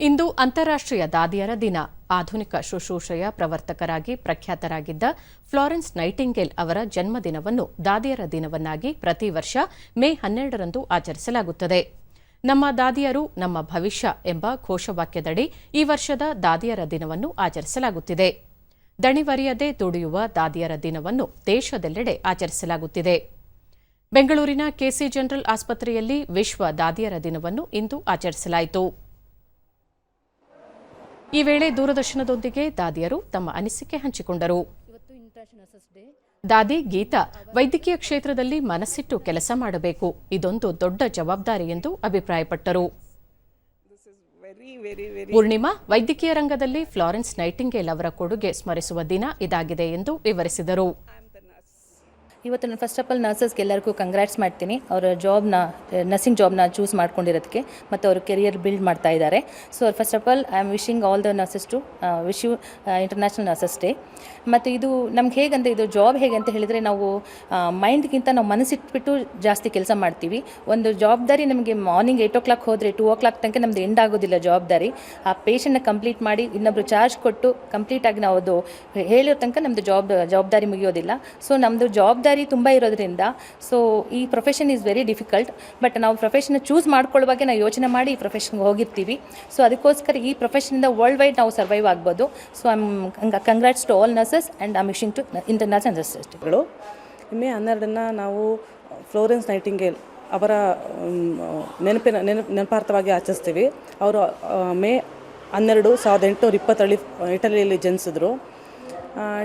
ಇಂದು ಅಂತಾರಾಷ್ಟ್ರೀಯ ದಾದಿಯರ ದಿನ. ಆಧುನಿಕ ಶುಶ್ರೂಷೆಯ ಪ್ರವರ್ತಕರಾಗಿ ಪ್ರಖ್ಯಾತರಾಗಿದ್ದ ಫ್ಲಾರೆನ್ಸ್ ನೈಟಿಂಗೇಲ್ ಅವರ ಜನ್ಮದಿನವನ್ನು ದಾದಿಯರ ದಿನವನ್ನಾಗಿ ಪ್ರತಿ ವರ್ಷ ಮೇ ಹನ್ನೆರಡರಂದು ಆಚರಿಸಲಾಗುತ್ತದೆ. ನಮ್ಮ ದಾದಿಯರು ನಮ್ಮ ಭವಿಷ್ಯ ಎಂಬ ಘೋಷವಾಕ್ಯದಡಿ ಈ ವರ್ಷದ ದಾದಿಯರ ದಿನವನ್ನು ಆಚರಿಸಲಾಗುತ್ತಿದೆ. ದಣಿವರಿಯದೆ ದುಡಿಯುವ ದಾದಿಯರ ದಿನವನ್ನು ದೇಶದೆಲ್ಲೆಡೆ ಆಚರಿಸಲಾಗುತ್ತಿದೆ. ಬೆಂಗಳೂರಿನ ಕೆಸಿ ಜನರಲ್ ಆಸ್ಪತ್ರೆಯಲ್ಲಿ ವಿಶ್ವ ದಾದಿಯರ ದಿನವನ್ನು ಇಂದು ಆಚರಿಸಲಾಯಿತು. ಈ ವೇಳೆ ದೂರದರ್ಶನದೊಂದಿಗೆ ದಾದಿಯರು ತಮ್ಮ ಅನಿಸಿಕೆ ಹಂಚಿಕೊಂಡರು. ದಾದಿ, ಗೀತಾ, ವೈದ್ಯಕೀಯ ಕ್ಷೇತ್ರದಲ್ಲಿ ಮನಸ್ಸಿಟ್ಟು ಕೆಲಸ ಮಾಡಬೇಕು. ಇದೊಂದು ದೊಡ್ಡ ಜವಾಬ್ದಾರಿ ಎಂದು ಅಭಿಪ್ರಾಯಪಟ್ಟರು. ಪೂರ್ಣಿಮಾ, ವೈದ್ಯಕೀಯ ರಂಗದಲ್ಲಿ ಫ್ಲಾರೆನ್ಸ್ ನೈಟಿಂಗೇಲ್ ಅವರ ಕೊಡುಗೆ ಸ್ಮರಿಸುವ ದಿನ ಇದಾಗಿದೆ ಎಂದು ವಿವರಿಸಿದರು. ಇವತ್ತು ನಾನು ಫಸ್ಟ್ ಆಫ್ ಆಲ್ ನರ್ಸಸ್ಗೆ ಎಲ್ಲರಿಗೂ ಕಂಗ್ರ್ಯಾಟ್ಸ್ ಮಾಡ್ತೀನಿ. ಅವರ ಜಾಬ್ನ ನರ್ಸಿಂಗ್ ಜಾಬ್ನ ಚೂಸ್ ಮಾಡ್ಕೊಂಡಿರೋದಕ್ಕೆ ಮತ್ತು ಅವರು ಕೆರಿಯರ್ ಬಿಲ್ಡ್ ಮಾಡ್ತಾ ಇದ್ದಾರೆ. So first of all I am wishing all the nurses to wish you international nurses day ಮತ್ತು ಇದು ನಮ್ಗೆ ಹೇಗಂತ ಇದು ಜಾಬ್ ಹೇಗೆ ಅಂತ ಹೇಳಿದರೆ ನಾವು ಮೈಂಡ್ಗಿಂತ ನಾವು ಮನಸ್ಸಿಟ್ಬಿಟ್ಟು ಜಾಸ್ತಿ ಕೆಲಸ ಮಾಡ್ತೀವಿ. ಒಂದು ಜವಾಬ್ದಾರಿ ನಮಗೆ ಮಾರ್ನಿಂಗ್ ಏಯ್ಟ್ ಓ ಕ್ಲಾಕ್ ಹೋದರೆ ಟೂ ಓ ಕ್ಲಾಕ್ ತನಕ ನಮ್ದು ಎಂಡ್ ಆಗೋದಿಲ್ಲ ಜವಾಬ್ದಾರಿ. ಆ ಪೇಷಂಟ್ನ ಕಂಪ್ಲೀಟ್ ಮಾಡಿ ಇನ್ನೊಬ್ರು ಚಾರ್ಜ್ ಕೊಟ್ಟು ಕಂಪ್ಲೀಟಾಗಿ ನಾವು ಅದು ಹೇಳಿರೋ ತನಕ ನಮ್ಮದು ಜಾಬ್ ಜವಾಬ್ದಾರಿ ಮುಗಿಯೋದಿಲ್ಲ. ಸೊ ನಮ್ಮದು ಜವಾಬ್ದಾರಿ ತುಂಬ ಇರೋದ್ರಿಂದ ಸೊ ಈ profession is very difficult but ನಾವು ಪ್ರೊಫೆಷನ್ನ ಚೂಸ್ ಮಾಡ್ಕೊಳ್ಳುವಾಗೆ ನಾವು ಯೋಚನೆ ಮಾಡಿ ಈ ಪ್ರೊಫೆಷನ್ಗೆ ಹೋಗಿರ್ತೀವಿ. ಸೊ ಅದಕ್ಕೋಸ್ಕರ ಈ ಪ್ರೊಫೆಷನಿಂದ ವರ್ಲ್ಡ್ ವೈಡ್ ನಾವು ಸರ್ವೈವ್ ಆಗ್ಬೋದು. So I'm congrats to all nurses and I missing to international ನರ್ಸಸ್ಗಳು May ಹನ್ನೆರಡನ್ನು ನಾವು ಫ್ಲೋರೆನ್ಸ್ ನೈಟಿಂಗೇಲ್ ಅವರ ನೆನಪಿನ ನೆನಪು ನೆನಪಾರ್ಥವಾಗಿ ಆಚರಿಸ್ತೀವಿ. ಅವರು ಮೇ ಹನ್ನೆರಡು ಸಾವಿರದ ಎಂಟುನೂರ ಇಪ್ಪತ್ತರಲ್ಲಿ, ಇಟಲಿಯಲ್ಲಿ ಜನಿಸಿದ್ರು.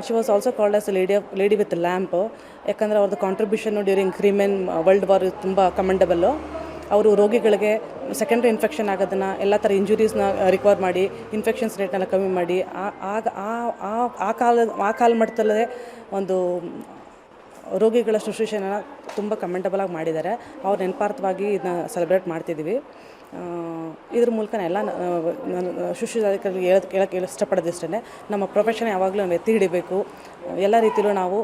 She was also called as lady of lady with lamp ಯಾಕಂದರೆ ಅವ್ರದ್ದು contribution during Crimean world war ತುಂಬ ಕಮೆಂಡಬಲ್ಲು ಅವರು ರೋಗಿಗಳಿಗೆ ಸೆಕೆಂಡ್ರಿ ಇನ್ಫೆಕ್ಷನ್ ಆಗೋದನ್ನು, ಎಲ್ಲ ಥರ ಇಂಜುರೀಸ್ನ ರಿಕವರ್ ಮಾಡಿ ಇನ್ಫೆಕ್ಷನ್ಸ್ ರೇಟ್ನೆಲ್ಲ ಕಮ್ಮಿ ಮಾಡಿ ಆಗ, ಆ- ಆ- ಆ ಕಾಲ ಮಟ್ಟದಲ್ಲೇ ಒಂದು ರೋಗಿಗಳ ಶುಶ್ರೂಷೆನ ತುಂಬ ಕಮೆಂಟಬಲ್ ಆಗಿ ಮಾಡಿದ್ದಾರೆ. ಅವ್ರ ನೆನಪಾರ್ಥವಾಗಿ ಇದನ್ನ ಸೆಲೆಬ್ರೇಟ್ ಮಾಡ್ತಿದ್ದೀವಿ ಇದ್ರ ಮೂಲಕ ಎಲ್ಲ ಶುಶ್ರೂಷಕರಿಗೆ ಹೇಳೋದು ಕೇಳೋಕ್ಕೆ ಇಷ್ಟಪಡೋದು ಇಷ್ಟೇ ನಮ್ಮ ಪ್ರೊಫೆಷನ್ ಯಾವಾಗಲೂ ನಾವು ಎತ್ತಿ ಹಿಡಿಬೇಕು. ಎಲ್ಲ ರೀತಿಯಲ್ಲೂ ನಾವು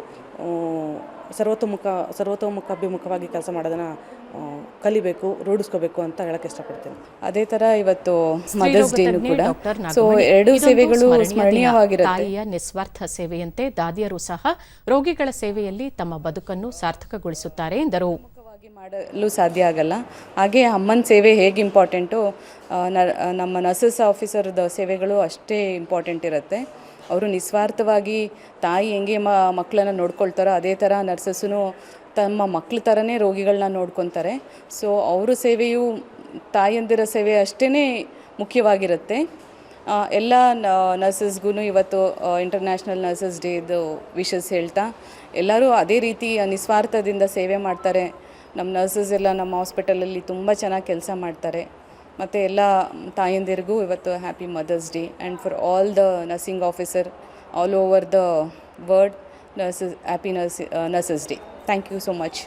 ಸರ್ವತೋಮುಖ ಸರ್ವತೋಮುಖ ಅಭಿಮುಖವಾಗಿ ಕೆಲಸ ಮಾಡೋದನ್ನು ಕಲಿಬೇಕು ರೂಢಿಸ್ಕೋಬೇಕು ಅಂತ ಹೇಳಕ್ಕೆ ಇಷ್ಟಪಡ್ತೀನಿ. ಅದೇ ತರ ಇವತ್ತು ಮದರ್ಸ್ ಡೇನು ಕೂಡ. ಸೊ ಎರಡು ಸೇವೆಗಳು ಸ್ಮರಣೀಯವಾಗಿರುತ್ತೆ. ತಾಯಿಯ ನಿಸ್ವಾರ್ಥ ಸೇವೆಯಂತೆ ದಾದಿಯರು ಸಹ ರೋಗಿಗಳ ಸೇವೆಯಲ್ಲಿ ತಮ್ಮ ಬದುಕನ್ನು ಸಾರ್ಥಕಗೊಳಿಸುತ್ತಾರೆ ಎಂದರು. ಮುಖವಾಗಿ ಮಾಡಲು ಸಾಧ್ಯ ಆಗಲ್ಲ. ಹಾಗೆ ಅಮ್ಮನ ಸೇವೆ ಹೇಗೆ ಇಂಪಾರ್ಟೆಂಟು ನಮ್ಮ ನರ್ಸಸ್ ಆಫೀಸರ್ದ ಸೇವೆಗಳು ಅಷ್ಟೇ ಇಂಪಾರ್ಟೆಂಟ್ ಇರುತ್ತೆ. ಅವರು ನಿಸ್ವಾರ್ಥವಾಗಿ ತಾಯಿ ಹೆಂಗೆ ಮಕ್ಕಳನ್ನ ನೋಡ್ಕೊಳ್ತಾರೋ ಅದೇ ಥರ ನರ್ಸಸ್ಸು ತಮ್ಮ ಮಕ್ಳ ಥರನೇ ರೋಗಿಗಳನ್ನ ನೋಡ್ಕೊತಾರೆ. ಸೊ ಅವರ ಸೇವೆಯು ತಾಯಂದಿರ ಸೇವೆ ಅಷ್ಟೇ ಮುಖ್ಯವಾಗಿರುತ್ತೆ. ಎಲ್ಲ ನರ್ಸಸ್ಗೂ ಇವತ್ತು ಇಂಟರ್ನ್ಯಾಷನಲ್ ನರ್ಸಸ್ ಡೇದು ವಿಷಸ್ ಹೇಳ್ತಾ, ಎಲ್ಲರೂ ಅದೇ ರೀತಿ ನಿಸ್ವಾರ್ಥದಿಂದ ಸೇವೆ ಮಾಡ್ತಾರೆ. ನಮ್ಮ ನರ್ಸಸ್ ಎಲ್ಲ ನಮ್ಮ ಹಾಸ್ಪಿಟಲಲ್ಲಿ ತುಂಬ ಚೆನ್ನಾಗಿ ಕೆಲಸ ಮಾಡ್ತಾರೆ. ಮತ್ತು ಎಲ್ಲ ತಾಯಂದಿರಿಗೂ ಇವತ್ತು happy mother's day and for all the nursing officer all over the world nurses happy nurse nurses day thank you so much